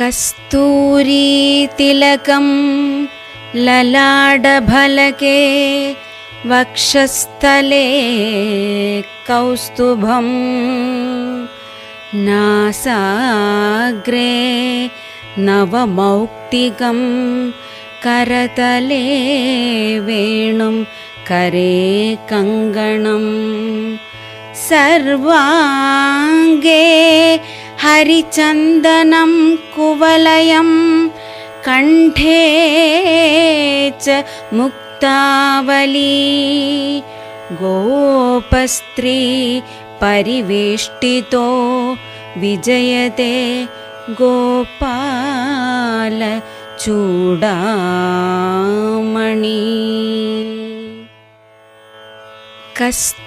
कस्तूरीतिलकं ललाडभलके वक्षस्थले कौस्तुभम् नासाग्रे नवमौक्तिकं करतले वेणुं करे कङ्गणम् सर्वाङ्गे हरिचन्दनं कुवलयं कण्ठे च मुक्तावली गोपस्त्री परिवेष्टितो विजयते गोपालचूडामणि कस्तूरीतिलकं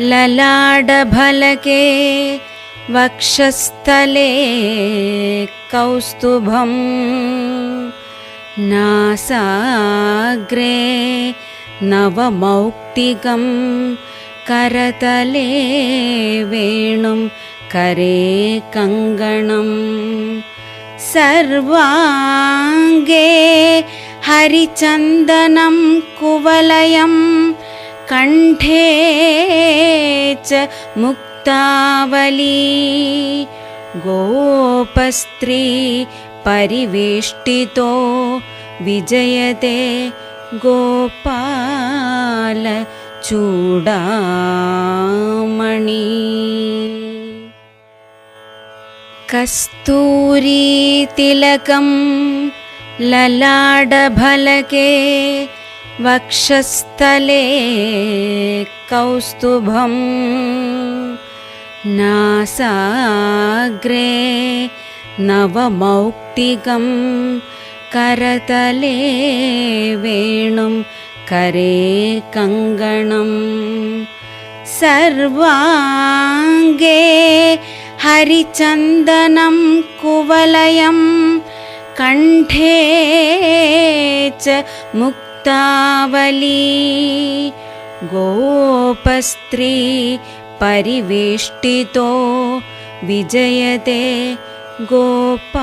ललाडभलके वक्षस्थले कौस्तुभम् नासाग्रे नवमौक्तिकं करतले वेणुं करे कङ्गणम् सर्वाङ्गे हरिचन्दनं कुवलयं कण्ठे च मुक्तावली गोपस्त्री परिवेष्टितो विजयते गोपालचूडामणि कस्तूरीतिलकं ललाडभलके वक्षस्थले कौस्तुभम् नासाग्रे नवमौक्तिकं करतले वेणुं करे कङ्गणम् सर्वाङ्गे हरिचन्दनं कुवलयं कण्ठे च मुक्तावली गोपस्त्री परिवेष्टितो विजयते गोपालचूडामणि